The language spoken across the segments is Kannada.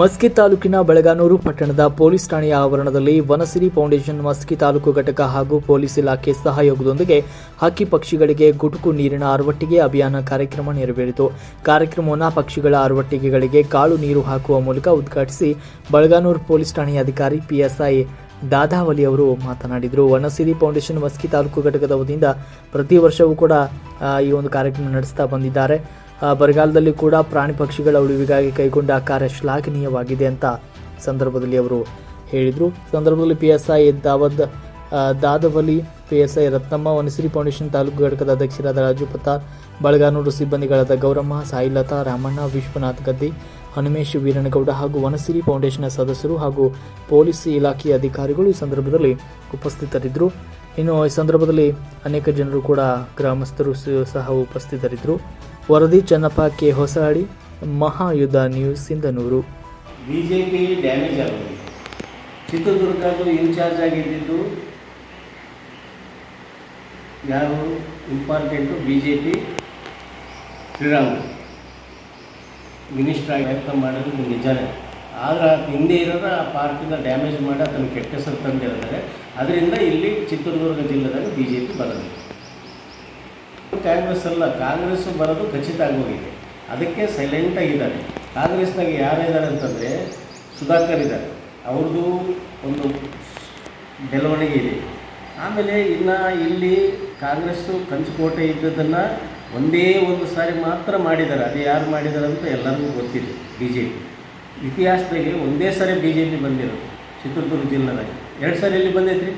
ಮಸ್ಕಿ ತಾಲೂಕಿನ ಬೆಳಗಾನೂರು ಪಟ್ಟಣದ ಪೊಲೀಸ್ ಠಾಣೆಯ ಆವರಣದಲ್ಲಿ ವನಸಿರಿ ಫೌಂಡೇಶನ್ ಮಸ್ಕಿ ತಾಲೂಕು ಘಟಕ ಹಾಗೂ ಪೊಲೀಸ್ ಇಲಾಖೆ ಸಹಯೋಗದೊಂದಿಗೆ ಹಕ್ಕಿ ಪಕ್ಷಿಗಳಿಗೆ ಗುಟುಕು ನೀರಿನ ಅರವಟ್ಟಿಗೆ ಅಭಿಯಾನ ಕಾರ್ಯಕ್ರಮ ನೆರವೇರಿತು. ಕಾರ್ಯಕ್ರಮವನ್ನು ಪಕ್ಷಿಗಳ ಅರವಟ್ಟಿಗೆಗಳಿಗೆ ಕಾಳು ನೀರು ಹಾಕುವ ಮೂಲಕ ಉದ್ಘಾಟಿಸಿ ಬೆಳಗಾನೂರು ಪೊಲೀಸ್ ಠಾಣೆಯ ಅಧಿಕಾರಿ ಪಿಎಸ್ಐ ದಾದಾವಲಿ ಅವರು ಮಾತನಾಡಿದರು. ವನಸಿರಿ ಫೌಂಡೇಶನ್ ಮಸ್ಕಿ ತಾಲೂಕು ಘಟಕದ ವತಿಯಿಂದ ಪ್ರತಿ ವರ್ಷವೂ ಕೂಡ ಈ ಒಂದು ಕಾರ್ಯಕ್ರಮ ನಡೆಸ್ತಾ ಬಂದಿದ್ದಾರೆ. ಬರಗಾಲದಲ್ಲಿ ಕೂಡ ಪ್ರಾಣಿ ಪಕ್ಷಿಗಳ ಉಳಿವಿಗಾಗಿ ಕೈಗೊಂಡ ಕಾರ್ಯ ಶ್ಲಾಘನೀಯವಾಗಿದೆ ಅಂತ ಸಂದರ್ಭದಲ್ಲಿ ಅವರು ಹೇಳಿದರು. ಸಂದರ್ಭದಲ್ಲಿ P S I Dawad Dadavali P S I Ratnamma Vanasiri foundation taluk ಘಟಕದ ಅಧ್ಯಕ್ಷರಾದ ರಾಜು ಪತಾರ್ ಬಳಗಾನೂರು ಸಿಬ್ಬಂದಿಗಳಾದ ಗೌರಮ್ಮ ಸಾಯಿಲತಾ ರಾಮಣ್ಣ, ವಿಶ್ವನಾಥ್ ಗದ್ದಿ, ಹನುಮೇಶ್ ವೀರನಗೌಡ ಹಾಗೂ ವನಸಿರಿ ಫೌಂಡೇಶನ್ ಸದಸ್ಯರು ಹಾಗೂ ಪೊಲೀಸ್ ಇಲಾಖೆಯ ಅಧಿಕಾರಿಗಳು ಈ ಸಂದರ್ಭದಲ್ಲಿ ಉಪಸ್ಥಿತರಿದ್ದರು. ಇನ್ನು ಈ ಸಂದರ್ಭದಲ್ಲಿ ಅನೇಕ ಜನರು ಕೂಡ ಗ್ರಾಮಸ್ಥರು ಸಹ ಉಪಸ್ಥಿತರಿದ್ದರು. ವರದಿ Channappa K Hosahalli Mahayuddha news Sindhanur. B J damage ಆಗಿದೆ ಚಿತ್ರದುರ್ಗದ್ದು ಇನ್ಚಾರ್ಜ್ ಆಗಿದ್ದಿದ್ದು ಯಾರು? ಇಂಪಾರ್ಟೆಂಟು ಬಿ ಜೆ ಪಿ ಆಗಿ ವೆಲ್ಕಮ್ ಮಾಡೋದು ನಿಜನೇ. ಆದರೆ ಹಿಂದೆ ಇರೋದು ಆ ಪಾರ್ಕಿಂದ ಡ್ಯಾಮೇಜ್ ಮಾಡಿ ಅದನ್ನು ಕೆಟ್ಟ ಹೆಸರು ತಂದಿರ್ತಾರೆ ಅದರಿಂದ ಇಲ್ಲಿ ಚಿತ್ರದುರ್ಗ ಜಿಲ್ಲೆದಾಗ ಬಿ ಜೆ ಪಿ ಕಾಂಗ್ರೆಸ್ ಅಲ್ಲ, ಕಾಂಗ್ರೆಸ್ ಬರೋದು ಖಚಿತ ಆಗೋಗಿದೆ ಅದಕ್ಕೆ ಸೈಲೆಂಟ್ ಆಗಿದ್ದಾರೆ ಕಾಂಗ್ರೆಸ್ನಾಗ ಯಾರಿದ್ದಾರೆ ಅಂತಂದರೆ ಸುಧಾಕರ್ ಇದ್ದಾರೆ. ಅವ್ರದ್ದು ಒಂದು ಬೆಳವಣಿಗೆ ಇದೆ. ಆಮೇಲೆ ಇನ್ನು ಇಲ್ಲಿ ಕಾಂಗ್ರೆಸ್ಸು ಕಂಚುಕೋಟೆ ಇದ್ದದನ್ನು ಒಂದೇ ಒಂದು ಸಾರಿ ಮಾತ್ರ ಮಾಡಿದ್ದಾರೆ. ಅದು ಯಾರು ಮಾಡಿದ್ದಾರೆ ಅಂತ ಎಲ್ಲರಿಗೂ ಗೊತ್ತಿದೆ ಬಿ ಜೆ ಪಿ ಇತಿಹಾಸದಾಗೆ ಒಂದೇ ಸಾರಿ ಬಿ ಜೆ ಪಿ ಬಂದಿರೋದು ಚಿತ್ರದುರ್ಗ ಜಿಲ್ಲೆದಾಗ ಎರಡು ಸಾರಿ ಎಲ್ಲಿ ಬಂದೈತೆ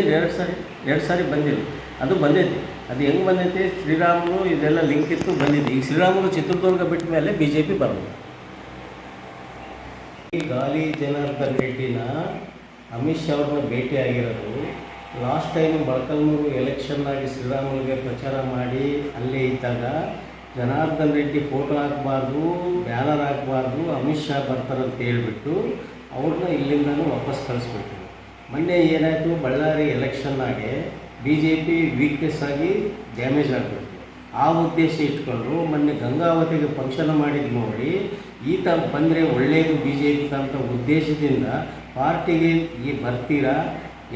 ಏನು ಎರಡು ಸಾರಿ? ಎರಡು ಸಾರಿ ಬಂದಿಲ್ಲ ಅದು ಬಂದೈತಿ. ಅದು ಹೆಂಗೆ ಬಂದೈತಿ? ಶ್ರೀರಾಮುಲು ಇದೆಲ್ಲ ಲಿಂಕ್ ಇತ್ತು, ಬಂದಿದೆ. ಈಗ ಶ್ರೀರಾಮುಲು ಚಿತ್ರದುರ್ಗ ಬಿಟ್ಟ ಮೇಲೆ ಬಿ ಜೆ ಪಿ ಬರೋದು ಈ ಗಾಲಿ ಜನಾರ್ದನ್ ರೆಡ್ಡಿನ ಅಮಿತ್ ಶಾ ಅವ್ರನ್ನ ಭೇಟಿ ಆಗಿರೋದು ಲಾಸ್ಟ್ ಟೈಮ್ ಮೊಳಕಲ್ಮೂರು ಎಲೆಕ್ಷನ್ನಾಗಿ ಶ್ರೀರಾಮುಲುಗೆ ಪ್ರಚಾರ ಮಾಡಿ ಅಲ್ಲೇ ಇದ್ದಾಗ ಜನಾರ್ದನ್ ರೆಡ್ಡಿ ಫೋಟೋ ಹಾಕಬಾರ್ದು, ಬ್ಯಾನರ್ ಹಾಕಬಾರ್ದು, ಅಮಿತ್ ಶಾ ಬರ್ತಾರಂತ ಹೇಳ್ಬಿಟ್ಟು ಅವ್ರನ್ನ ಇಲ್ಲಿಂದನೂ ವಾಪಸ್ ಕಳಿಸ್ಬಿಟ್ರು. ಮೊನ್ನೆ ಏನಾಯಿತು? ಬಳ್ಳಾರಿ ಎಲೆಕ್ಷನ್ನಾಗೆ ಬಿ ಜೆ ಪಿ ವೀಕ್ನೆಸ್ ಆಗಿ ಡ್ಯಾಮೇಜ್ ಆಗಬೇಕು ಆ ಉದ್ದೇಶ ಇಟ್ಕೊಂಡು ಮೊನ್ನೆ ಗಂಗಾವತಿಗೆ ಫಂಕ್ಷನ್ ಮಾಡಿದ್ದು ನೋಡಿ, ಈತ ಬಂದರೆ ಒಳ್ಳೆಯದು ಬಿ ಜೆ ಪಿ ಅಂತ ಉದ್ದೇಶದಿಂದ ಪಾರ್ಟಿಗೆ ಈ ಬರ್ತೀರಾ,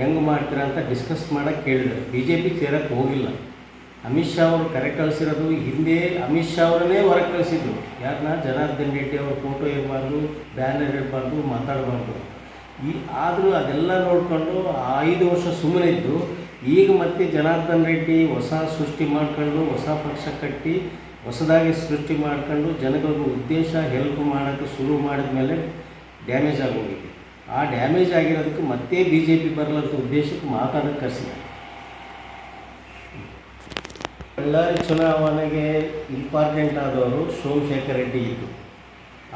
ಹೆಂಗೆ ಮಾಡ್ತೀರಾ ಅಂತ ಡಿಸ್ಕಸ್ ಮಾಡೋಕ್ಕೆ ಕೇಳಿದ್ರು. ಬಿ ಜೆ ಪಿ ಸೇರಕ್ಕೆ ಹೋಗಿಲ್ಲ. ಅಮಿತ್ ಶಾ ಅವರು ಕರೆ ಕಳಿಸಿರೋದು ಹಿಂದೆ ಅಮಿತ್ ಶಾ ಅವರನ್ನೇ ಹೊರಗೆ ಕಳಿಸಿದ್ರು. ಯಾರನ್ನ ಜನಾರ್ದನ್ ರೆಡ್ಡಿ ಅವ್ರ ಫೋಟೋ ಇರಬಾರ್ದು ಬ್ಯಾನರ್ ಇರಬಾರ್ದು, ಮಾತಾಡಬಾರ್ದು. ಈ ಆದರೂ ಅದೆಲ್ಲ ನೋಡಿಕೊಂಡು ಐದು ವರ್ಷ ಸುಮ್ಮನೆ ಇದ್ದು ಈಗ ಮತ್ತೆ ಜನಾರ್ದನ್ ರೆಡ್ಡಿ ಹೊಸ ಸೃಷ್ಟಿ ಮಾಡ್ಕೊಂಡು, ಹೊಸ ಪಕ್ಷ ಕಟ್ಟಿ, ಹೊಸದಾಗಿ ಸೃಷ್ಟಿ ಮಾಡ್ಕೊಂಡು ಜನಗಳಿಗೆ ಉದ್ದೇಶ ಹೆಲ್ಪ್ ಮಾಡೋಕ್ಕೆ ಶುರು ಮಾಡಿದ ಮೇಲೆ ಡ್ಯಾಮೇಜ್ ಆಗೋಗಿದೆ. ಆ ಡ್ಯಾಮೇಜ್ ಆಗಿರೋದಕ್ಕೆ ಮತ್ತೆ ಬಿ ಜೆ ಪಿ ಬರಲಂತ ಉದ್ದೇಶಕ್ಕೆ ಮಾತಾಡೋಕ್ಕೆ ಕರೆಸಿದ್ದಾರೆ ಬಳ್ಳಾರಿ ಚುನಾವಣೆಗೆ ಇಂಪಾರ್ಟೆಂಟ್ ಆದವರು ಸೋಮಶೇಖರ್ ರೆಡ್ಡಿ ಇದ್ದು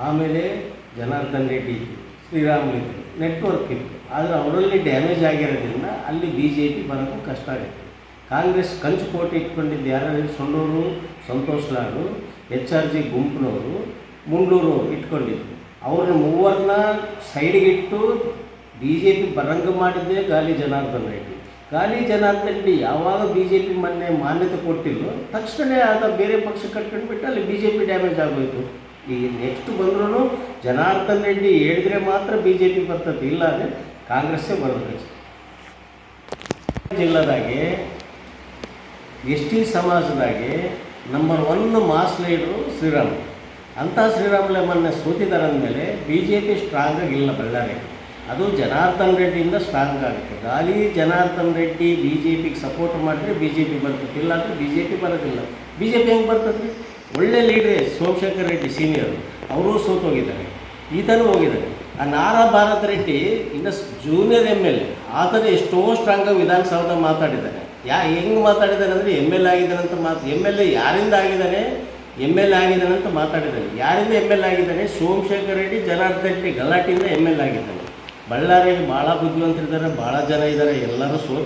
ಆಮೇಲೆ ಜನಾರ್ದನ್ ರೆಡ್ಡಿ ಇತ್ತು ಶ್ರೀರಾಮುಲು ನೆಟ್ವರ್ಕ್ ಇತ್ತು. ಆದರೆ ಅವರಲ್ಲಿ ಡ್ಯಾಮೇಜ್ ಆಗಿರೋದ್ರಿಂದ ಅಲ್ಲಿ ಬಿ ಜೆ ಪಿ ಬರೋದು ಕಷ್ಟ ಆಗುತ್ತೆ. ಕಾಂಗ್ರೆಸ್ ಕಂಚುಕೋಟೆ ಇಟ್ಕೊಂಡಿದ್ದು ಯಾರು Sandur, Santosh Lad H R G ಗುಂಪಿನವರು, Mundur ಇಟ್ಕೊಂಡಿದ್ರು. ಅವ್ರನ್ನ ಮೂವರನ್ನ ಸೈಡ್ಗಿಟ್ಟು ಬಿ ಜೆ ಪಿ ಬರಂಗ ಮಾಡಿದ್ದೇ ಗಾಲಿ ಜನಾರ್ದನ್ ರೆಡ್ಡಿ. ಗಾಲಿ ಜನಾರ್ದನ್ ರೆಡ್ಡಿ ಯಾವಾಗ ಬಿ ಜೆ ಪಿ ಮೊನ್ನೆ ಮಾನ್ಯತೆ ಕೊಟ್ಟಿಲ್ಲೋ ತಕ್ಷಣವೇ ಆತ ಬೇರೆ ಪಕ್ಷ ಕಟ್ಕೊಂಡ್ಬಿಟ್ಟು ಅಲ್ಲಿ ಬಿ ಜೆ ಪಿ ಡ್ಯಾಮೇಜ್ ಆಗೋಯ್ತು. ಈಗ ನೆಕ್ಸ್ಟ್ ಬಂದ್ರೂ ಜನಾರ್ದನ್ ರೆಡ್ಡಿ ಹೇಳಿದ್ರೆ ಮಾತ್ರ ಬಿ ಜೆ ಪಿ ಬರ್ತದೆ, ಇಲ್ಲ ಅಂದರೆ ಕಾಂಗ್ರೆಸ್ಸೇ ಬರೋದು ಜಿಲ್ಲಾದಾಗೆ ಎಸ್ ಟಿ ಸಮಾಜದಾಗೆ ನಂಬರ್ ಒನ್ ಮಾಸ್ ಲೀಡ್ರು ಶ್ರೀರಾಮ್. ಅಂಥ ಶ್ರೀರಾಮುಲೆ ಮೊನ್ನೆ ಸೋತಿದ್ದಾರೆ ಅಂದಮೇಲೆ ಬಿ ಜೆ ಪಿ ಸ್ಟ್ರಾಂಗ್ ಆಗಿಲ್ಲ ಬಳ್ಳಾರಿ. ಅದು ಜನಾರ್ದನ್ ರೆಡ್ಡಿಯಿಂದ ಸ್ಟ್ರಾಂಗ್ ಆಗುತ್ತೆ. ಗಾಲಿ ಜನಾರ್ದನ್ ರೆಡ್ಡಿ ಬಿ ಜೆ ಪಿಗೆ ಸಪೋರ್ಟ್ ಮಾಡಿದ್ರೆ ಬಿ ಜೆ ಪಿ ಬರ್ತದೆ ಇಲ್ಲ ಅಂದರೆ ಬಿ ಜೆ ಪಿ ಬರೋದಿಲ್ಲ. ಬಿ ಜೆ ಪಿ ಹೆಂಗೆ ಬರ್ತದೆ? ಒಳ್ಳೆ ಲೀಡ್ರೇ ಸೋಮಶೇಖರ್ ರೆಡ್ಡಿ ಸೀನಿಯರ್ ಅವರೂ ಸೋತೋಗಿದ್ದಾರೆ. ಈತನೂ ಹೋಗಿದ್ದಾರೆ. ಆ ನಾರಾ ಭಾರತ್ ರೆಡ್ಡಿ ಇನ್ನು ಜೂನಿಯರ್ ಎಂ ಎಲ್ ಎ ಆತನ ಎಷ್ಟೋ ಸ್ಟ್ರಾಂಗಾಗಿ ವಿಧಾನಸೌಧ ಮಾತಾಡಿದ್ದಾನೆ. ಯಾ ಹೆಂಗೆ ಮಾತಾಡಿದ್ದಾನೆ ಅಂದರೆ ಎಂ ಎಲ್ ಆಗಿದ್ದಾನೆ ಅಂತ ಮಾತು ಎಂ ಎಲ್ ಎ ಯಾರಿಂದ ಆಗಿದ್ದಾನೆ? ಎಂ ಎಲ್ ಆಗಿದ್ದಾನೆ ಅಂತ ಮಾತಾಡಿದ್ದಾನೆ. ಯಾರಿಂದ ಎಂ ಎಲ್ ಆಗಿದ್ದಾನೆ? ಸೋಮಶೇಖರ್ ರೆಡ್ಡಿ ಜನಾರ್ದನ್ ರೆಡ್ಡಿ ಗಲಾಟೆಯಿಂದ ಎಂ ಎಲ್ ಆಗಿದ್ದಾನೆ. ಬಳ್ಳಾರಿಯಲ್ಲಿ ಭಾಳ ಬುದ್ಧಿವಂತರಿದ್ದಾರೆ ಭಾಳ ಜನ ಇದ್ದಾರೆ, ಎಲ್ಲರೂ ಸೋ,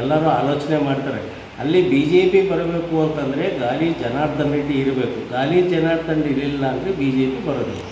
ಎಲ್ಲರೂ ಆಲೋಚನೆ ಮಾಡ್ತಾರೆ. ಅಲ್ಲಿ ಬಿ ಜೆ ಪಿ ಬರಬೇಕು ಅಂತಂದರೆ ಗಾಲಿ ಜನಾರ್ದನ್ ರೆಡ್ಡಿ ಇರಬೇಕು. ಗಾಲಿ ಜನಾರ್ದನ್ ಇರಲಿಲ್ಲ ಅಂದರೆ ಬಿ ಜೆ ಪಿ ಬರೋದಿಲ್ಲ